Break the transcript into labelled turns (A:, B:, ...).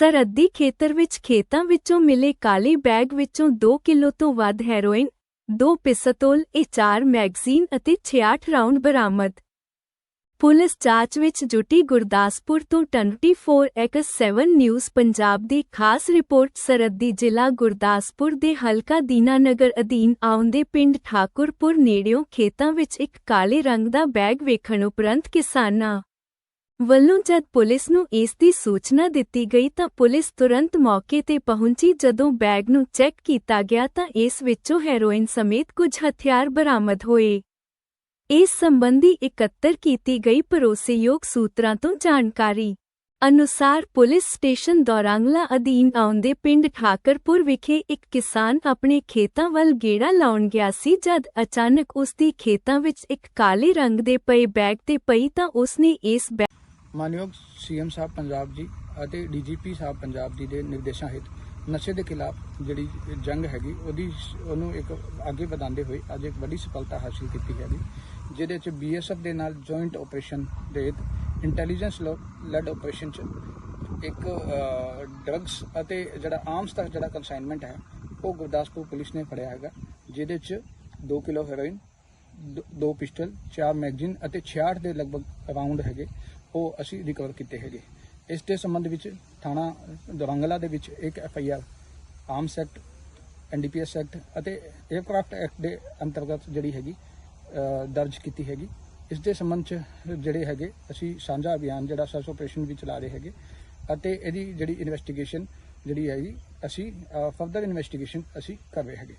A: ਸਰਹੱਦੀ ਖੇਤਰ ਵਿੱਚ ਖੇਤਾਂ ਵਿੱਚੋਂ ਮਿਲੇ ਕਾਲੇ ਬੈਗ ਵਿੱਚੋਂ 2 ਕਿਲੋ ਤੋਂ ਵੱਧ ਹੈਰੋਇਨ, 2 ਪਿਸਤੌਲ, 4 ਮੈਗਜ਼ੀਨ ਅਤੇ 66 ਰਾਉਂਡ ਬਰਾਮਦ। ਪੁਲਿਸ ਜਾਂਚ ਵਿੱਚ ਜੁਟੀ ਗੁਰਦਾਸਪੁਰ ਤੋਂ 24x7 ਨਿਊਜ਼ ਪੰਜਾਬ ਦੀ ਖਾਸ ਰਿਪੋਰਟ ਸਰਹੱਦੀ ਜ਼ਿਲ੍ਹਾ ਗੁਰਦਾਸਪੁਰ ਦੇ ਹਲਕਾ ਦੀਨਾਨਗਰ ਅਧੀਨ ਆਉਂਦੇ ਪਿੰਡ ਠਾਕੁਰਪੁਰ ਨੇੜਿਓਂ ਖੇਤਾਂ ਵਿੱਚ ਇੱਕ ਕਾਲੇ ਰੰਗ ਦਾ ਬੈਗ ਵੇਖਣ ਉਪਰੰਤ ਕਿਸਾਨਾਂ ਵੱਲੋਂ ਜਦ ਪੁਲਿਸ ਨੂੰ ਇਸ ਦੀ ਸੂਚਨਾ ਦਿੱਤੀ ਗਈ ਤਾਂ ਪੁਲਿਸ ਤੁਰੰਤ ਮੌਕੇ ਤੇ ਪਹੁੰਚੀ। ਜਦੋਂ ਬੈਗ ਨੂੰ ਚੈੱਕ ਕੀਤਾ ਗਿਆ ਤਾਂ ਇਸ ਵਿੱਚੋਂ ਹੈਰੋਇਨ ਸਮੇਤ ਕੁਝ ਹਥਿਆਰ ਬਰਾਮਦ ਹੋਏ। ਇਸ ਸੰਬੰਧੀ ਇਕੱਤਰ ਕੀਤੀ ਗਈ ਭਰੋਸੇਯੋਗ ਸੂਤਰਾਂ ਤੋਂ ਜਾਣਕਾਰੀ ਅਨੁਸਾਰ ਪੁਲਿਸ ਸਟੇਸ਼ਨ ਦੌਰਾਂਗਲਾ ਅਧੀਨ ਆਉਂਦੇ ਪਿੰਡ ਠਾਕਰਪੁਰ ਵਿਖੇ ਇੱਕ ਕਿਸਾਨ ਆਪਣੇ ਖੇਤਾਂ ਵੱਲ ਗੇੜਾ ਲਾਉਣ ਗਿਆ ਸੀ। ਜਦ ਅਚਾਨਕ ਉਸ ਦੀ ਖੇਤਾਂ ਵਿੱਚ ਇੱਕ ਕਾਲੇ ਰੰਗ ਦੇ ਪਏ ਬੈਗ ਤੇ ਪਈ ਤਾਂ ਉਸਨੇ ਇਸ ਬੈਗ
B: ਮਾਨਯੋਗ ਸੀਐਮ ਸਾਹਿਬ ਪੰਜਾਬ ਜੀ ਅਤੇ ਡੀਜੀਪੀ ਸਾਹਿਬ ਪੰਜਾਬ ਜੀ ਦੇ ਨਿਰਦੇਸ਼ਾਂ ਹੇਠ ਨਸ਼ੇ ਦੇ ਖਿਲਾਫ ਜਿਹੜੀ ਜੰਗ ਹੈਗੀ, ਉਹਦੀ ਉਹਨੂੰ ਇੱਕ ਅੱਗੇ ਵਧਾਉਂਦੇ ਹੋਏ ਅੱਜ ਇੱਕ ਵੱਡੀ ਸਫਲਤਾ ਹਾਸਲ ਕੀਤੀ ਹੈਗੀ, ਜਿਹਦੇ ਚ ਬੀਐਸਐਫ ਦੇ ਨਾਲ ਜੁਆਇੰਟ ਆਪਰੇਸ਼ਨ ਦੇ ਇੰਟੈਲੀਜੈਂਸ ਲੈਡ ਆਪਰੇਸ਼ਨ ਚ ਇੱਕ ਡਰੱਗਸ ਅਤੇ ਜਿਹੜਾ ਆਰਮਸ ਤੱਕ ਜਿਹੜਾ ਕੰਸਾਈਨਮੈਂਟ ਹੈ, ਉਹ ਗੁਰਦਾਸਪੁਰ ਪੁਲਿਸ ਨੇ ਫੜਿਆ ਹੈਗਾ, ਜਿਹਦੇ ਚ 2 ਕਿਲੋ ਹੈਰੋਇਨ ਦ- ਦੋ ਪਿਸਟਲ, ਚਾਰ ਮੈਗਜ਼ੀਨ ਅਤੇ 66 ਦੇ ਲਗਭਗ ਰਾਉਂਡ ਹੈਗੇ। ਉਹ ਅਸੀਂ ਰਿਕਵਰ ਕੀਤੇ ਹੈਗੇ। ਇਸ ਦੇ ਸੰਬੰਧ ਵਿੱਚ ਥਾਣਾ ਦੁਰੰਗਲਾ ਦੇ ਵਿੱਚ ਇੱਕ F I R arms act NDPS act ਅਤੇ 에ਅਰਕ੍ਰਾਫਟ ਐਕਟ ਦੇ ਅੰਤਰਗਤ ਜਿਹੜੀ ਹੈਗੀ ਦਰਜ ਕੀਤੀ ਹੈਗੀ। ਇਸ ਦੇ ਸੰਬੰਧ ਚ ਜਿਹੜੇ ਹੈਗੇ, ਅਸੀਂ ਸਾਂਝਾ ਅਭਿਆਨ ਜਿਹੜਾ ਸਰਚ ਆਪਰੇਸ਼ਨ ਵੀ ਚਲਾ ਰਹੇ ਹੈਗੇ ਅਤੇ ਇਹਦੀ ਜਿਹੜੀ ਇਨਵੈਸਟੀਗੇਸ਼ਨ ਜਿਹੜੀ ਹੈਗੀ, ਅਸੀਂ ਫਰਦਰ ਇਨਵੈਸਟੀਗੇਸ਼ਨ ਅਸੀਂ ਕਰ ਰਹੇ ਹੈਗੇ।